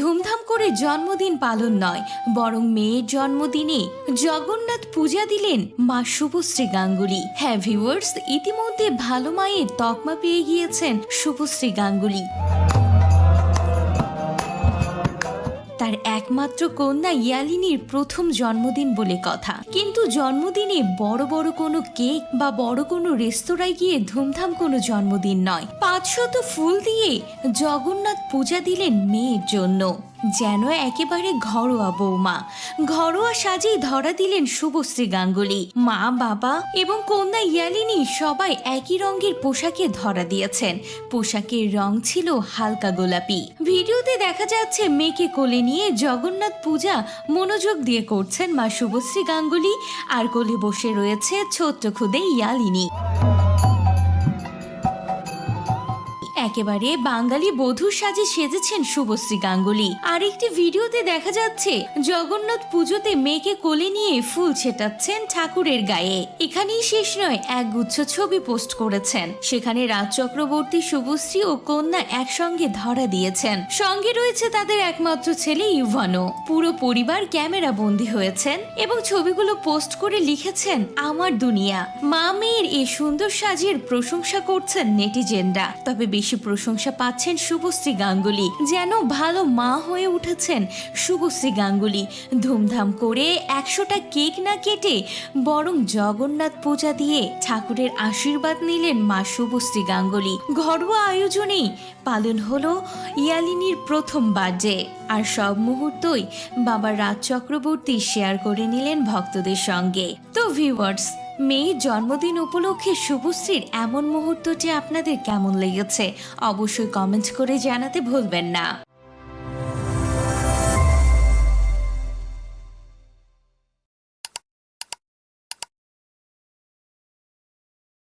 ধুমধাম করে জন্মদিন পালন নয়, বরং মেয়ের জন্মদিনে জগন্নাথ পূজা দিলেন মা শুভশ্রী গাঙ্গুলি। হ্যাঁ ভিউয়ার্স ইতিমধ্যে ভালো মায়ের তকমা পেয়ে গিয়েছেন শুভশ্রী গাঙ্গুলি। তার একমাত্র কন্যা ইয়ালিনীর প্রথম জন্মদিন বলে কথা। কিন্তু জন্মদিনে বড় বড় কোনো কেক বা বড় কোনো রেস্তোরাঁয় গিয়ে ধুমধাম কোনো জন্মদিন নয়। পাঁচশত ফুল দিয়ে জগন্নাথ পূজা দিলেন মেয়ের জন্য। যেন একেবারে ঘরোয়া বৌমা। ঘরোয়া সাজেই ধরা দিলেন শুভশ্রী গাঙ্গুলি। মা, বাবা এবং কন্যা ইয়ালিনী সবাই একই রঙের পোশাকে ধরা দিয়েছেন। পোশাকের রং ছিল হালকা গোলাপি। ভিডিওতে দেখা যাচ্ছে, মেয়েকে কোলে নিয়ে জগন্নাথ পূজা মনোযোগ দিয়ে করছেন মা শুভশ্রী গাঙ্গুলি। আর কোলে বসে রয়েছে ছোট্ট খুদে ইয়ালিনী। একেবারে বাঙালি বধূর সাজে সেজেছেন শুভশ্রী গাঙ্গুলি। আরেকটি ভিডিওতে দেখা যাচ্ছে, জগন্নাথ পুজোতে মেয়েকে কোলে নিয়ে ফুল ছেটাচ্ছেন ঠাকুরের গায়ে। এখানেই শেষ নয় এক গুচ্ছ ছবি পোস্ট করেছেন। সেখানে রাজ চক্রবর্তী, শুভশ্রী ও কন্যা একসঙ্গে ধরা দিয়েছেন। সঙ্গে রয়েছে তাদের একমাত্র ছেলে ইউভানো। পুরো পরিবার ক্যামেরা বন্দী হয়েছেন এবং ছবিগুলো পোস্ট করে লিখেছেন, আমার দুনিয়া। মা মেয়ের এই সুন্দর সাজের প্রশংসা করছেন নেটিজেনরা। তবে বেশি প্রশংসা পাচ্ছেন শুভশ্রী গাঙ্গুলি। যেন ভালো মা হয়ে উঠেছেন শুভশ্রী গাঙ্গুলি। ধুমধাম করে একশোটা কেক না কেটে বরং জগন্নাথ পূজা দিয়ে ঠাকুরের আশীর্বাদ নিলেন মা শুভশ্রী গাঙ্গুলি। ঘরোয়া আয়োজনেই পালন হলো ইয়ালিনীর প্রথম বার্থডে। আর সব মুহূর্তই বাবা রাজ চক্রবর্তী শেয়ার করে নিলেন ভক্তদের সঙ্গে। তো ভিউয়ার্স মেয়ের জন্মদিন উপলক্ষে শুভশ্রীর এমন মুহূর্তটি আপনাদের কেমন লেগেছে? অবশ্যই কমেন্ট করে জানাতে ভুলবেন না।